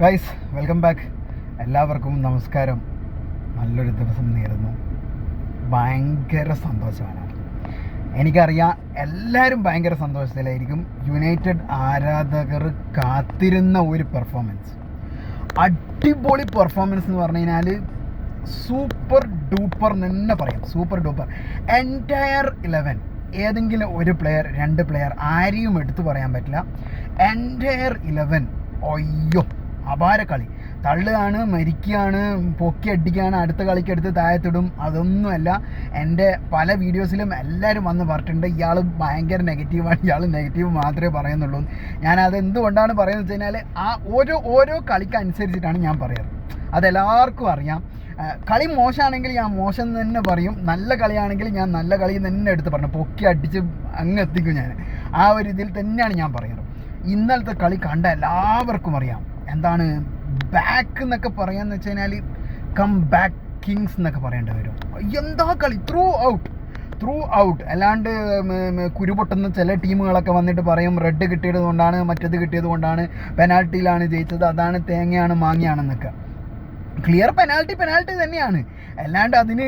Guys welcome back എല്ലാവർക്കും നമസ്കാരം. നല്ലൊരു ദിവസം നേരുന്നു. ഭയങ്കര സന്തോഷമാണ്. എനിക്കറിയാം എല്ലാവരും ഭയങ്കര സന്തോഷത്തിലായിരിക്കും. യുണൈറ്റഡ് ആരാധകർ കാത്തിരുന്ന ഒരു പെർഫോമൻസ് അടിപൊളി പെർഫോമൻസ് എന്ന് പറഞ്ഞു കഴിഞ്ഞാൽ സൂപ്പർ ഡൂപ്പർ തന്നെ പറയാം. സൂപ്പർ ഡൂപ്പർ എന്റയർ ഇലവൻ ഏതെങ്കിലും ഒരു പ്ലെയർ രണ്ട് പ്ലെയർ ആരെയും എടുത്തു പറയാൻ പറ്റില്ല. എന്റയർ ഇലവൻ അയ്യോ അപാര കളി. തള്ളുകയാണ് മരിക്കുകയാണ് പൊക്കി അടിക്കുകയാണ് അടുത്ത കളിക്ക് എടുത്ത് താഴത്തിടും അതൊന്നുമല്ല. എന്റെ പല വീഡിയോസിലും എല്ലാവരും വന്ന് പറഞ്ഞിട്ടുണ്ട് ഇയാൾ ഭയങ്കര നെഗറ്റീവാണ് ഇയാൾ നെഗറ്റീവ് മാത്രമേ പറയുന്നുള്ളൂ. ഞാനത് എന്തുകൊണ്ടാണ് പറയുന്നത് വെച്ച് കഴിഞ്ഞാൽ ആ ഓരോ ഓരോ കളിക്കനുസരിച്ചിട്ടാണ് ഞാൻ പറയാറ്. അതെല്ലാവർക്കും അറിയാം. കളി മോശമാണെങ്കിൽ ഞാൻ മോശം തന്നെ പറയും. നല്ല കളിയാണെങ്കിൽ ഞാൻ നല്ല കളി തന്നെ എടുത്ത് പറഞ്ഞു. പൊക്കി അടിച്ച് അങ്ങ് എത്തിക്കും ഞാൻ. ആ ഒരു ഇതിൽ തന്നെയാണ് ഞാൻ പറയുന്നത് ഇന്നലത്തെ കളി കണ്ട എല്ലാവർക്കും അറിയാം. എന്താണ് ബാക്ക് എന്നൊക്കെ പറയാന്ന് വെച്ച് കഴിഞ്ഞാൽ കം ബാക്ക് കിങ്സ് എന്നൊക്കെ പറയേണ്ടി വരും. എന്താ കളി? ത്രൂ ഔട്ട് ത്രൂ ഔട്ട് അല്ലാണ്ട് കുരുപൊട്ടുന്ന ചില ടീമുകളൊക്കെ വന്നിട്ട് പറയും റെഡ് കിട്ടിയത് കൊണ്ടാണ് മറ്റത് കിട്ടിയത് കൊണ്ടാണ് പെനാൽറ്റിയിലാണ് ജയിച്ചത് അതാണ് തേങ്ങയാണ് മാങ്ങിയാണെന്നൊക്കെ. ക്ലിയർ പെനാൽറ്റി പെനാൽറ്റി തന്നെയാണ്. അല്ലാണ്ട് അതിന്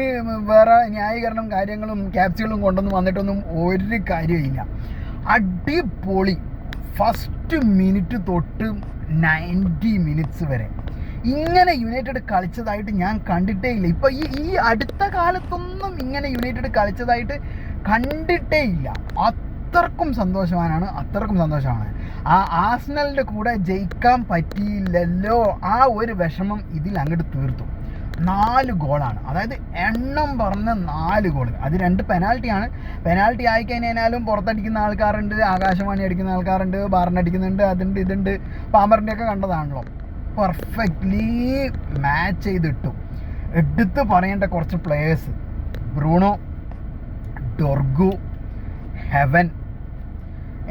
വേറെ ന്യായീകരണം കാര്യങ്ങളും ക്യാപ്സുകളും കൊണ്ടൊന്നും വന്നിട്ടൊന്നും ഒരു കാര്യമില്ല അടിപൊളി. ഫസ്റ്റ് മിനിറ്റ് തൊട്ട് നയന്റി മിനിറ്റ്സ് വരെ. ഇങ്ങനെ യുണൈറ്റഡ് കളിച്ചതായിട്ട് ഞാൻ കണ്ടിട്ടേ ഇല്ല ഇപ്പോൾ ഈ ഈ അടുത്ത കാലത്തൊന്നും ഇങ്ങനെ യുണൈറ്റഡ് കളിച്ചതായിട്ട് കണ്ടിട്ടേ ഇല്ല അത്രക്കും സന്തോഷവാനാണ് അത്രക്കും സന്തോഷമാണ് ആ ആസ്നലിന്റെ കൂടെ ജയിക്കാൻ പറ്റിയില്ലല്ലോ ആ ഒരു വിഷമം ഇതിൽ അങ്ങോട്ട് തീർത്തു. നാല് ഗോളാണ്. അതായത് എണ്ണം പറഞ്ഞ നാല് ഗോൾ അത് രണ്ട് പെനാൽറ്റിയാണ് പെനാൽറ്റി ആയി കഴിഞ്ഞാലും പുറത്തടിക്കുന്ന ആൾക്കാരുണ്ട് ആകാശവാണി അടിക്കുന്ന ആൾക്കാരുണ്ട് ബാറിനടിക്കുന്നുണ്ട് അതുണ്ട് ഇതുണ്ട്. പാമ്പറിന്റെ ഒക്കെ കണ്ടതാണല്ലോ. പെർഫെക്റ്റ്ലി മാച്ച് ചെയ്തിട്ടു. എടുത്ത് പറയേണ്ട കുറച്ച് പ്ലേയേഴ്സ് ബ്രൂണോ ഡൊർഗു ഹെവൻ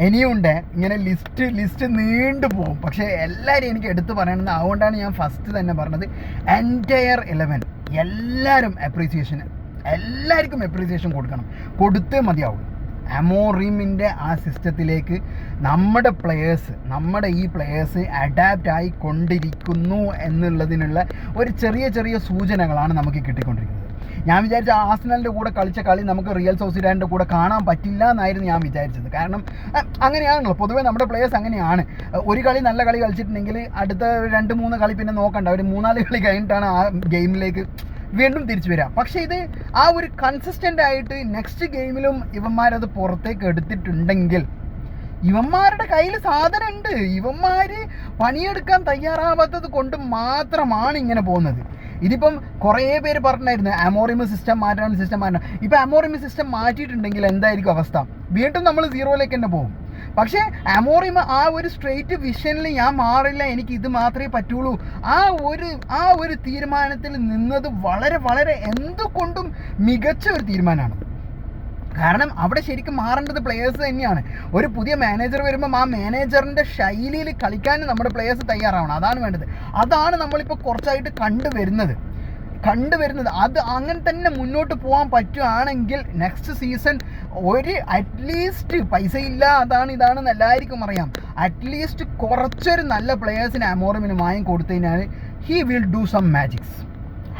ഇനിയുണ്ട്. ഇങ്ങനെ ലിസ്റ്റ് ലിസ്റ്റ് നീണ്ടു പോകും. പക്ഷേ എല്ലാവരും എനിക്ക് എടുത്തു പറയണമെന്ന് അതുകൊണ്ടാണ് ഞാൻ ഫസ്റ്റ് തന്നെ പറഞ്ഞത്. എന്റയർ ഇലവൻ എല്ലാവരും അപ്രീസിയേഷൻ എല്ലാവർക്കും അപ്രീസിയേഷൻ കൊടുക്കണം. കൊടുത്തേ മതിയാവും അമോറിമിന്റെ ആ സിസ്റ്റത്തിലേക്ക് നമ്മുടെ പ്ലെയേഴ്സ് നമ്മുടെ ഈ പ്ലെയേഴ്സ് അഡാപ്റ്റ് ആയി കൊണ്ടിരിക്കുന്നു എന്നുള്ളതിനുള്ള ഒരു ചെറിയ ചെറിയ സൂചനകളാണ് നമുക്ക് കിട്ടിക്കൊണ്ടിരിക്കുന്നത്. ഞാൻ വിചാരിച്ച ആസ്നലിന്റെ കൂടെ കളിച്ച കളി നമുക്ക് റിയൽ സോസിഡാന്റെ കൂടെ കാണാൻ പറ്റില്ല എന്നായിരുന്നു ഞാൻ വിചാരിച്ചത്. കാരണം അങ്ങനെയാണല്ലോ. പൊതുവേ നമ്മുടെ പ്ലേയേഴ്സ് അങ്ങനെയാണ്. ഒരു കളി നല്ല കളി കളിച്ചിട്ടുണ്ടെങ്കിൽ അടുത്ത രണ്ട് മൂന്ന് കളി പിന്നെ നോക്കണ്ട. ഒരു മൂന്നാൽ കളി കഴിഞ്ഞിട്ടാണ് ആ ഗെയിമിലേക്ക് വീണ്ടും തിരിച്ചു വരാം പക്ഷേ ഇത് ആ ഒരു കൺസിസ്റ്റന്റ് ആയിട്ട് നെക്സ്റ്റ് ഗെയിമിലും ഇവന്മാരത് പുറത്തേക്ക് എടുത്തിട്ടുണ്ടെങ്കിൽ ഇവന്മാരുടെ കയ്യിൽ സാധനം ഉണ്ട് ഇവന്മാര് പണിയെടുക്കാൻ തയ്യാറാവാത്തത് കൊണ്ട് മാത്രമാണ് ഇങ്ങനെ പോകുന്നത്. ഇതിപ്പം കുറേ പേര് പറഞ്ഞായിരുന്നു അമോറിമ സിസ്റ്റം മാറ്റണം സിസ്റ്റം മാറ്റണം. ഇപ്പം അമോറിമ സിസ്റ്റം മാറ്റിയിട്ടുണ്ടെങ്കിൽ എന്തായിരിക്കും അവസ്ഥ? വീണ്ടും നമ്മൾ സീറോയിലേക്ക് തന്നെ പോകും. പക്ഷേ അമോറിമ ആ ഒരു സ്ട്രെയിറ്റ് വിഷനിൽ ഞാൻ മാറില്ല എനിക്ക് ഇത് മാത്രമേ പറ്റുള്ളൂ. ആ ഒരു ആ ഒരു തീരുമാനത്തിൽ നിന്നത് വളരെ വളരെ എന്തുകൊണ്ടും മികച്ച ഒരു തീരുമാനമാണ്. കാരണം അവിടെ ശരിക്കും മാറേണ്ടത് പ്ലേയേഴ്സ് തന്നെയാണ്. ഒരു പുതിയ മാനേജർ വരുമ്പം ആ മാനേജറിന്റെ ശൈലിയിൽ കളിക്കാൻ നമ്മുടെ പ്ലേയേഴ്സ് തയ്യാറാവണം. അതാണ് വേണ്ടത്. അതാണ് നമ്മളിപ്പോൾ കുറച്ചായിട്ട് കണ്ടുവരുന്നത്. കണ്ടുവരുന്നത്. അത് അങ്ങനെ തന്നെ മുന്നോട്ട് പോകാൻ പറ്റുകയാണെങ്കിൽ നെക്സ്റ്റ് സീസൺ ഒരു അറ്റ്ലീസ്റ്റ് പൈസ ഇല്ല അതാണ് ഇതാണെന്ന് എല്ലാവർക്കും അറിയാം. അറ്റ്ലീസ്റ്റ് കുറച്ചൊരു നല്ല പ്ലേയേഴ്സിന് അമോറമിന് വാങ്ങി കൊടുത്തു he will do some magics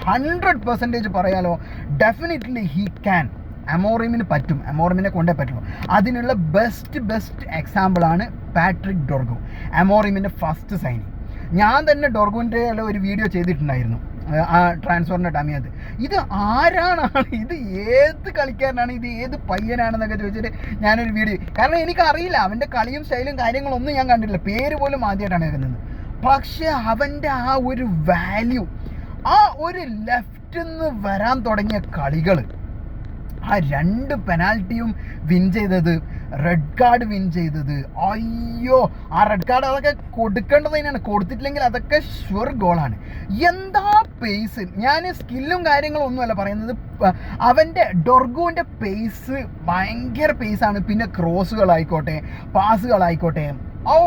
hundred percentage പറയാലോ ഡെഫിനറ്റ്ലി ഹീ ക്യാൻ അമോറിമിന് പറ്റും അമോറിമിനെ കൊണ്ടേ പറ്റുള്ളൂ. അതിനുള്ള ബെസ്റ്റ് ബെസ്റ്റ് എക്സാമ്പിളാണ് പാട്രിക് ഡോർഗോ അമോറിമിന്റെ ഫസ്റ്റ് സൈനിങ് ഞാൻ തന്നെ ഡോർഗോന്റെ ഒരു വീഡിയോ ചെയ്തിട്ടുണ്ടായിരുന്നു ആ, ട്രാൻസ്ഫോറിന്റെ ടമിയത് ഇത് ആരാണാണ് ഇത് ഏത് കളിക്കാരനാണ്? ഇത് ഏത് പയ്യനാണെന്നൊക്കെ ചോദിച്ചിട്ട് ഞാനൊരു വീഡിയോ കാരണം എനിക്കറിയില്ല അവന്റെ കളിയും സ്റ്റൈലും കാര്യങ്ങളൊന്നും ഞാൻ കണ്ടിട്ടില്ല. പേര് പോലും ആദ്യമായിട്ടാണ് കേൾക്കുന്നത്. പക്ഷേ അവന്റെ ആ ഒരു വാല്യൂ ആ ഒരു ലെഫ്റ്റിൽ നിന്ന് വരാൻ തുടങ്ങിയ കളികൾ ആ രണ്ട് പെനാൽറ്റിയും വിൻ ചെയ്തത്. റെഡ് കാർഡ് വിൻ ചെയ്തത്. അയ്യോ ആ റെഡ് കാർഡ് അതൊക്കെ കൊടുക്കേണ്ടത് തന്നെയാണ്. കൊടുത്തിട്ടില്ലെങ്കിൽ അതൊക്കെ ഷുവർ ഗോളാണ് എന്താ പേസ് ഞാൻ സ്കില്ലും കാര്യങ്ങളും ഒന്നുമല്ല പറയുന്നത്. അവന്റെ ഡൊർഗുവിന്റെ പേസ് ഭയങ്കര പേസാണ് പിന്നെ ക്രോസുകളായിക്കോട്ടെ പാസുകളായിക്കോട്ടെ ഓ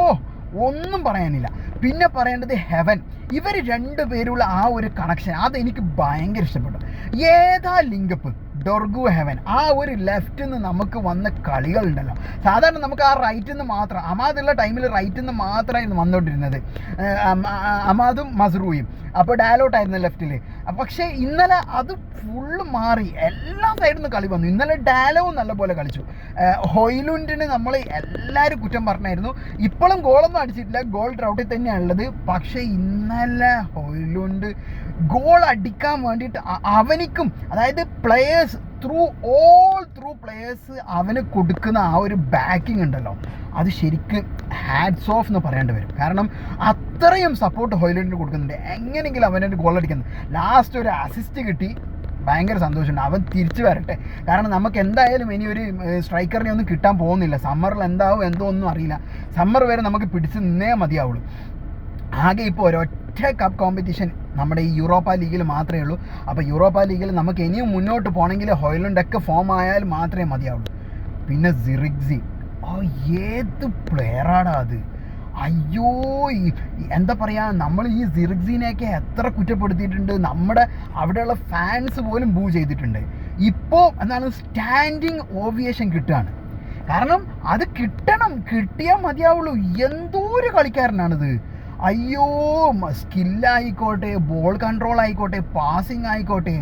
ഒന്നും പറയാനില്ല. പിന്നെ പറയേണ്ടത് ഹെവൻ ഇവർ രണ്ടുപേരുള്ള ആ ഒരു കണക്ഷൻ അതെനിക്ക് ഭയങ്കര ഇഷ്ടപ്പെട്ടു. ഏതാ ലിങ്കപ്പ് ഡൊർഗു ഹെവൻ. ആ ഒരു ലെഫ്റ്റിൽ നിന്ന് നമുക്ക് വന്ന കളികളുണ്ടല്ലോ. സാധാരണ നമുക്ക് ആ റൈറ്റിൽ നിന്ന് മാത്രം അമാദുള്ള ടൈമിൽ റൈറ്റിൽ നിന്ന് മാത്രമായിരുന്നു വന്നുകൊണ്ടിരുന്നത് അമാദും മസ്റൂയും. അപ്പോൾ ഡയലോട്ടായിരുന്നു ലെഫ്റ്റിൽ. പക്ഷേ ഇന്നലെ അത് ഫുള്ള് മാറി. എല്ലാ സൈഡിൽ നിന്ന് കളി വന്നു. ഇന്നലെ ഡാലോവും നല്ലപോലെ കളിച്ചു. ഹൊയിലുണ്ടിന് നമ്മൾ എല്ലാവരും കുറ്റം പറഞ്ഞായിരുന്നു. ഇപ്പോഴും ഗോളൊന്നും അടിച്ചിട്ടില്ല. ഗോൾ ഡ്രൗട്ടിൽ തന്നെയാണ് ഉള്ളത്. പക്ഷേ ഇന്നലെ ഹൊയിലുണ്ട് ഗോൾ അടിക്കാൻ വേണ്ടിയിട്ട് അവനിക്കും അതായത് players through all through players അവന് കൊടുക്കുന്ന ആ ഒരു ബാക്കിംഗ് ഉണ്ടല്ലോ. അത് ശരിക്കും ഹാറ്റ്സ് ഓഫ് എന്ന് പറയേണ്ടി വരും. കാരണം അത്രയും സപ്പോർട്ട് ഹോയ്ലൻഡിന് കൊടുക്കുന്നുണ്ട്. എങ്ങനെയെങ്കിലും അവൻ ഗോൾ അടിക്കുന്നത് ലാസ്റ്റ് ഒരു അസിസ്റ്റ് കിട്ടി. ഭയങ്കര സന്തോഷമുണ്ട്. അവൻ തിരിച്ചു വരട്ടെ. കാരണം നമുക്ക് എന്തായാലും ഇനി ഒരു സ്ട്രൈക്കറിനെ ഒന്നും കിട്ടാൻ പോകുന്നില്ല. സമ്മറിൽ എന്താവും എന്തോ ഒന്നും അറിയില്ല. സമ്മർ വരെ നമുക്ക് പിടിച്ച് നിന്നേ മതിയാവുള്ളൂ. ആകെ ഇപ്പോൾ ഒരൊറ്റ കപ്പ് കോമ്പറ്റീഷൻ നമ്മുടെ ഈ യൂറോപ്പ ലീഗിൽ മാത്രമേ ഉള്ളൂ. അപ്പോൾ യൂറോപ്പ ലീഗിൽ നമുക്ക് ഇനിയും മുന്നോട്ട് പോകണമെങ്കിൽ ഹോയിലുണ്ടൊക്കെ ഫോം ആയാൽ മാത്രമേ മതിയാവുള്ളൂ. പിന്നെ സിറിഗ്സി ഓ ഏത് പ്ലെയറാടാ അത്? അയ്യോ എന്താ പറയുക നമ്മൾ ഈ സിറിക്സിനെയൊക്കെ എത്ര കുറ്റപ്പെടുത്തിയിട്ടുണ്ട്. നമ്മുടെ അവിടെയുള്ള ഫാൻസ് പോലും ബൂ ചെയ്തിട്ടുണ്ട്. ഇപ്പോൾ എന്താണ് സ്റ്റാൻഡിങ് ഓവിയേഷൻ കിട്ടുകയാണ്. കാരണം അത് കിട്ടണം. കിട്ടിയാൽ മതിയാവുള്ളൂ. എന്തോ ഒരു കളിക്കാരനാണിത്. അയ്യോ സ്കില്ലായിക്കോട്ടെ ബോൾ കൺട്രോൾ ആയിക്കോട്ടെ പാസിങ് ആയിക്കോട്ടെ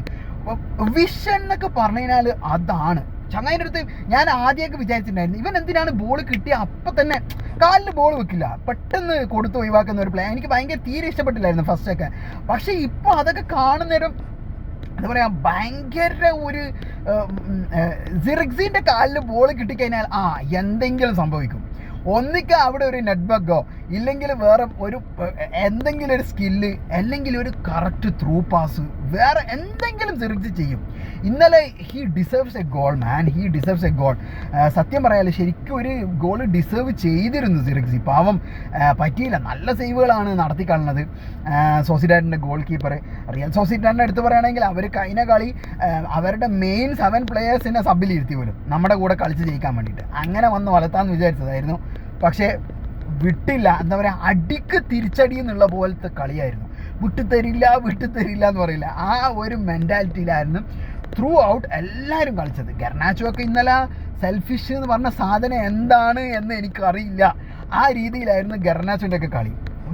വിഷൻ എന്നൊക്കെ പറഞ്ഞു കഴിഞ്ഞാൽ അതാണ്. ചങ്ങായിന്റെ അടുത്ത് ഞാൻ ആദ്യമൊക്കെ വിചാരിച്ചിട്ടുണ്ടായിരുന്നു ഇവൻ എന്തിനാണ് ബോൾ കിട്ടിയ അപ്പം തന്നെ കാലിൽ ബോൾ വെക്കില്ല പെട്ടെന്ന് കൊടുത്ത് ഒഴിവാക്കുന്ന ഒരു പ്ലേ എനിക്ക് ഭയങ്കര തീരെ ഇഷ്ടപ്പെട്ടില്ലായിരുന്നു ഫസ്റ്റൊക്കെ പക്ഷേ ഇപ്പോൾ അതൊക്കെ കാണുന്നേരം എന്താ പറയുക ഭയങ്കര ഒരു സിറിക്സിന്റെ കാലിൽ ബോൾ കിട്ടിക്കഴിഞ്ഞാൽ ആ എന്തെങ്കിലും സംഭവിക്കും. ഒന്നിക്ക അവിടെ ഒരു നെറ്റ് ബഗോ ഇല്ലെങ്കിൽ വേറെ ഒരു എന്തെങ്കിലും ഒരു സ്കില്ല് അല്ലെങ്കിൽ ഒരു കറക്റ്റ് ത്രൂ പാസ് വേറെ എന്തെങ്കിലും സിറിക്സ് ചെയ്യും. ഇന്നലെ he deserves a goal man he deserves a goal സത്യം പറയാലോ ശരിക്കും ഒരു ഗോൾ ഡിസേർവ് ചെയ്തിരുന്നു സിറിക്സി. പാവം പറ്റിയില്ല. നല്ല സേവുകളാണ് നടത്തി കാണുന്നത്. സോസിഡാറ്റിന്റെ ഗോൾ കീപ്പർ റിയൽ സോസിഡാറ്റിന്റെ എടുത്ത് പറയുകയാണെങ്കിൽ അവർ കഴിഞ്ഞ കളി അവരുടെ മെയിൻ സെവൻ പ്ലെയേഴ്സിനെ സബിലിരുത്തി പോലും നമ്മുടെ കൂടെ കളിച്ച് ജയിക്കാൻ വേണ്ടിയിട്ട്. അങ്ങനെ വന്ന് വളർത്താമെന്ന് വിചാരിച്ചതായിരുന്നു പക്ഷേ വിട്ടില്ല. എന്താ പറയുക അടിക്ക് തിരിച്ചടി എന്നുള്ള പോലത്തെ കളിയായിരുന്നു. വിട്ടു തരില്ല വിട്ടു തരില്ല എന്ന് പറയില്ല. ആ ഒരു മെന്റാലിറ്റിയിലായിരുന്നു ത്രൂ ഔട്ട് എല്ലാവരും കളിച്ചത്. ഗർണാച്ചോ ഒക്കെ ഇന്നലെ സെൽഫിഷ് എന്ന് പറഞ്ഞ സാധനം എന്താണ് എന്ന് എനിക്കറിയില്ല. ആ രീതിയിലായിരുന്നു ഗർണാച്ചോന്റെ ഒക്കെ കളി.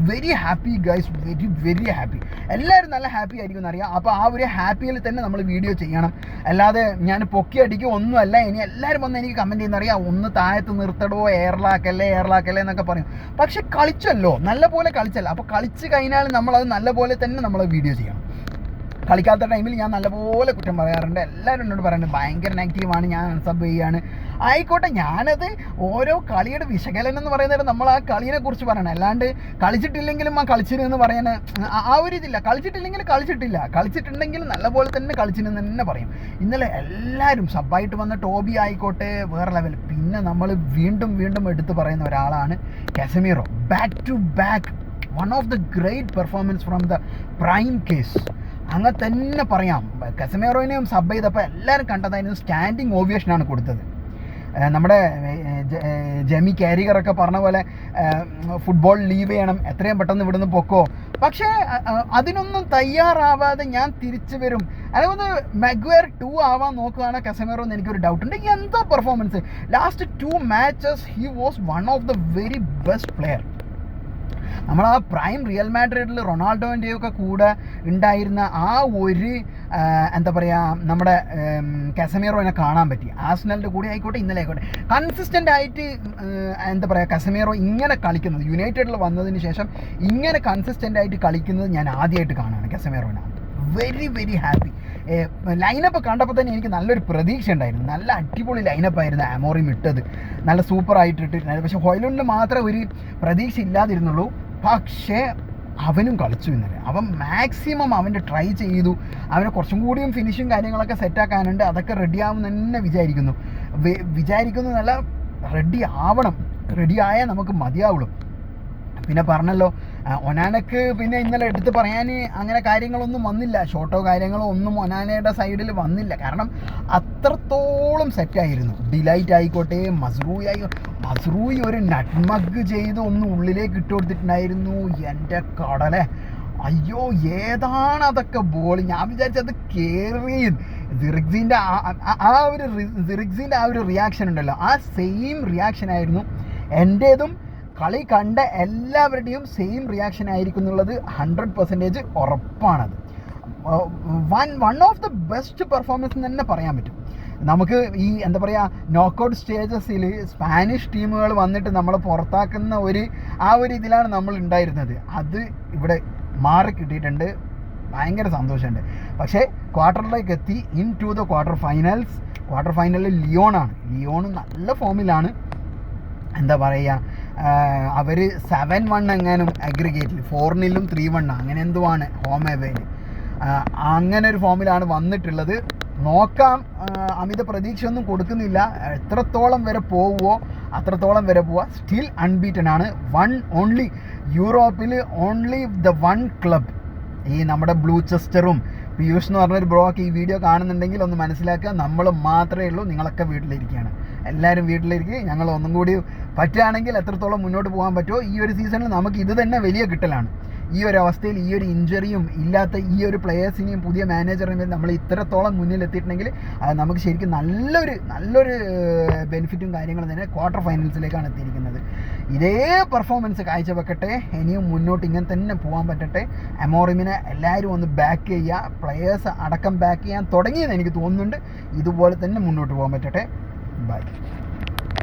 Very happy guys very very happy എല്ലാവരും നല്ല ഹാപ്പി ആയിരിക്കും എന്നറിയാം. അപ്പോൾ ആ ഒരു ഹാപ്പിയിൽ തന്നെ നമ്മൾ വീഡിയോ ചെയ്യണം. അല്ലാതെ ഞാൻ പൊക്കി അടിക്കുക ഒന്നുമല്ല. ഇനി എല്ലാവരും വന്ന് എനിക്ക് കമന്റ് ചെയ്യുന്നറിയാം ഒന്ന് താഴത്ത് നിർത്തടോ എയർലാക്കല്ലേ എയർലാക്കല്ലേ എന്നൊക്കെ പറയും. പക്ഷെ കളിച്ചല്ലോ. നല്ല പോലെ കളിച്ചല്ലോ. അപ്പോൾ കളിച്ച് കഴിഞ്ഞാൽ നമ്മളത് നല്ല പോലെ തന്നെ നമ്മൾ വീഡിയോ ചെയ്യണം. കളിക്കാത്ത ടൈമിൽ ഞാൻ നല്ലപോലെ കുറ്റം പറയാറുണ്ട്. എല്ലാവരും എന്നോട് പറയുന്നുണ്ട് ഭയങ്കര നെഗറ്റീവാണ് ഞാൻ അൺസബ് ചെയ്യാണ്. ആയിക്കോട്ടെ ഞാനത് ഓരോ കളിയുടെ വിശകലനം എന്ന് പറയുന്നത് നമ്മൾ ആ കളിയെ കുറിച്ച് പറയണം. അല്ലാണ്ട് കളിച്ചിട്ടില്ലെങ്കിലും ആ കളിച്ചിരുന്ന് പറയാൻ ആ ഒരു ഇതില്ല. കളിച്ചിട്ടില്ലെങ്കിൽ കളിച്ചിട്ടില്ല. കളിച്ചിട്ടുണ്ടെങ്കിൽ നല്ലപോലെ തന്നെ കളിച്ചിരുന്ന് തന്നെ പറയും. ഇന്നലെ എല്ലാവരും സബായിട്ട് വന്ന ടോബി ആയിക്കോട്ടെ വേറെ ലെവൽ പിന്നെ നമ്മൾ വീണ്ടും വീണ്ടും എടുത്തു പറയുന്ന ഒരാളാണ് Casemiro. Back to back one of the great performance from the prime case അങ്ങനെ തന്നെ പറയാം. കസമേറോയിനെയും സബ് ചെയ്തപ്പോൾ എല്ലാവരും കണ്ടതായിരുന്നു സ്റ്റാൻഡിങ് ഓവിയേഷനാണ് കൊടുത്തത്. നമ്മുടെ ജെമി കാരികറൊക്കെ പറഞ്ഞ പോലെ ഫുട്ബോൾ ലീവ് ചെയ്യണം എത്രയും പെട്ടെന്ന് ഇവിടുന്ന് പൊക്കോ. പക്ഷേ അതിനൊന്നും തയ്യാറാവാതെ ഞാൻ തിരിച്ചു വരും. അതേപോലെ മെഗ്വയർ ടു ആവാൻ നോക്കുകയാണ് കസമേറോ എന്ന് എനിക്കൊരു ഡൗട്ട് ഉണ്ട്. എന്താ performance last two matches he was one of the very best player നമ്മൾ ആ പ്രൈം റിയൽ മാഡ്രിഡിൽ റൊണാൾഡോന്റെയും ഒക്കെ കൂടെ ഉണ്ടായിരുന്ന ആ ഒരു എന്താ പറയുക നമ്മുടെ കസമീറോനെ കാണാൻ പറ്റി. ആസ്നലിന്റെ കൂടെ ആയിക്കോട്ടെ ഇന്നലെ ആയിക്കോട്ടെ. കൺസിസ്റ്റന്റ് ആയിട്ട് എന്താ പറയുക കസമീറോ ഇങ്ങനെ കളിക്കുന്നത് യുണൈറ്റഡിൽ വന്നതിന് ശേഷം ഇങ്ങനെ കൺസിസ്റ്റന്റ് ആയിട്ട് കളിക്കുന്നത് ഞാൻ ആദ്യമായിട്ട് കാണുകയാണ് കസമീറോനെ വെരി വെരി ഹാപ്പി ലൈനപ്പ് കണ്ടപ്പോൾ തന്നെ എനിക്ക് നല്ലൊരു പ്രതീക്ഷ ഉണ്ടായിരുന്നു. നല്ല അടിപൊളി ലൈനപ്പ് ആയിരുന്നു അമോറിം ഇട്ടത്. നല്ല സൂപ്പർ ആയിട്ട് ഇട്ടിട്ടുണ്ടായിരുന്നു. പക്ഷേ ഹോയിലുണ്ടിന് മാത്രമേ ഒരു പ്രതീക്ഷ ഇല്ലാതിരുന്നുള്ളൂ. പക്ഷേ അവനും കളിച്ചു ഇന്നലെ. അവൻ മാക്സിമം അവന്റെ ട്രൈ ചെയ്തു. അവനെ കുറച്ചും കൂടിയും ഫിനിഷും കാര്യങ്ങളൊക്കെ സെറ്റാക്കാനുണ്ട് അതൊക്കെ റെഡി ആവുമെന്ന് തന്നെ വിചാരിക്കുന്നു. വിചാരിക്കുന്നു നല്ല റെഡി ആവണം. റെഡി ആയാൽ നമുക്ക് മതിയാവുള്ളൂ. പിന്നെ പറഞ്ഞല്ലോ ഒനാനക്ക് പിന്നെ ഇന്നലെ എടുത്ത് പറയാൻ അങ്ങനെ കാര്യങ്ങളൊന്നും വന്നില്ല. ഷോട്ടോ കാര്യങ്ങളോ ഒന്നും ഒനാനയുടെ സൈഡിൽ വന്നില്ല. കാരണം അത്രത്തോളം സെറ്റായിരുന്നു ഡിലൈറ്റ് ആയിക്കോട്ടെ മസ്റൂയി ആയി മസ്റൂയി ഒരു നട്മഗ് ചെയ്ത് ഒന്ന് ഉള്ളിലേക്ക് ഇട്ട് കൊടുത്തിട്ടുണ്ടായിരുന്നു. എന്റെ കടലെ. അയ്യോ ഏതാണ് അതൊക്കെ ബോൾ ഞാൻ വിചാരിച്ചത് കേറി സിറിക്സിന്റെ ആ ഒരു സിറിക്സിന്റെ ആ ഒരു റിയാക്ഷൻ ഉണ്ടല്ലോ. ആ സെയിം റിയാക്ഷൻ ആയിരുന്നു. എന്റേതും കളി കണ്ട എല്ലാവരുടെയും സെയിം റിയാക്ഷൻ ആയിരിക്കും എന്നുള്ളത് hundred percentage ഉറപ്പാണത്. One one of the best performance എന്ന് തന്നെ പറയാൻ പറ്റും. നമുക്ക് ഈ എന്താ പറയുക നോക്കൗട്ട് സ്റ്റേജസിൽ സ്പാനിഷ് ടീമുകൾ വന്നിട്ട് നമ്മളെ പുറത്താക്കുന്ന ഒരു ആ ഒരു ഇതിലാണ് നമ്മൾ ഉണ്ടായിരുന്നത്. അത് ഇവിടെ മാറി കിട്ടിയിട്ടുണ്ട്. ഭയങ്കര സന്തോഷമുണ്ട്. പക്ഷേ ക്വാർട്ടറിലേക്ക് എത്തി into the quarter finals quarter ഫൈനലിൽ ലിയോണാണ് ലിയോൺ നല്ല ഫോമിലാണ് എന്താ പറയുക അവർ സെവൻ വൺ എങ്ങാനും അഗ്രിഗേറ്റിൽ ഫോറിനിലും ത്രീ വൺ അങ്ങനെ എന്തുവാണ് ഹോം എവേയിൽ അങ്ങനെ ഒരു ഫോമിലാണ് വന്നിട്ടുള്ളത്. നോക്കാം അമിത പ്രതീക്ഷ ഒന്നും കൊടുക്കുന്നില്ല. എത്രത്തോളം വരെ പോവുമോ അത്രത്തോളം വരെ പോവുക. സ്റ്റിൽ അൺബീറ്റൻ ആണ്. വൺ ഓൺലി യൂറോപ്പിൽ ഓൺലി ദ വൺ ക്ലബ് ഈ നമ്മുടെ ബ്ലൂ ചെസ്റ്ററും പീയൂഷ് എന്ന് പറഞ്ഞൊരു ബ്രോക്ക് ഈ വീഡിയോ കാണുന്നുണ്ടെങ്കിൽ ഒന്ന് മനസ്സിലാക്കുക. നമ്മൾ മാത്രമേ ഉള്ളൂ നിങ്ങളൊക്കെ വീട്ടിലിരിക്കുകയാണ്. എല്ലാവരും വീട്ടിലിരിക്കുക ഞങ്ങൾ ഒന്നും കൂടി പറ്റുകയാണെങ്കിൽ എത്രത്തോളം മുന്നോട്ട് പോകാൻ പറ്റുമോ ഈ ഒരു സീസണിൽ നമുക്ക് ഇത് തന്നെ വലിയ കിട്ടലാണ്. ഈ ഒരു അവസ്ഥയിൽ ഈ ഒരു ഇഞ്ചറിയും ഇല്ലാത്ത ഈ ഒരു പ്ലെയേഴ്സിനെയും പുതിയ മാനേജറിനെയും നമ്മൾ ഇത്രത്തോളം മുന്നിൽ എത്തിയിട്ടുണ്ടെങ്കിൽ അത് നമുക്ക് ശരിക്കും നല്ലൊരു നല്ലൊരു ബെനിഫിറ്റും കാര്യങ്ങളും തന്നെ ക്വാർട്ടർ ഫൈനൽസിലേക്കാണ് എത്തിയിരിക്കുന്നത്. ഇതേ പെർഫോമൻസ് കാഴ്ചവെക്കട്ടെ. ഇനിയും മുന്നോട്ട് ഇങ്ങനെ തന്നെ പോകാൻ പറ്റട്ടെ. അമോറിമിനെ എല്ലാവരും ഒന്ന് ബാക്ക് ചെയ്യുക. പ്ലെയേഴ്സ് അടക്കം ബാക്ക് ചെയ്യാൻ തുടങ്ങിയെന്ന് എനിക്ക് തോന്നുന്നുണ്ട്. ഇതുപോലെ തന്നെ മുന്നോട്ട് പോകാൻ പറ്റട്ടെ. ബൈ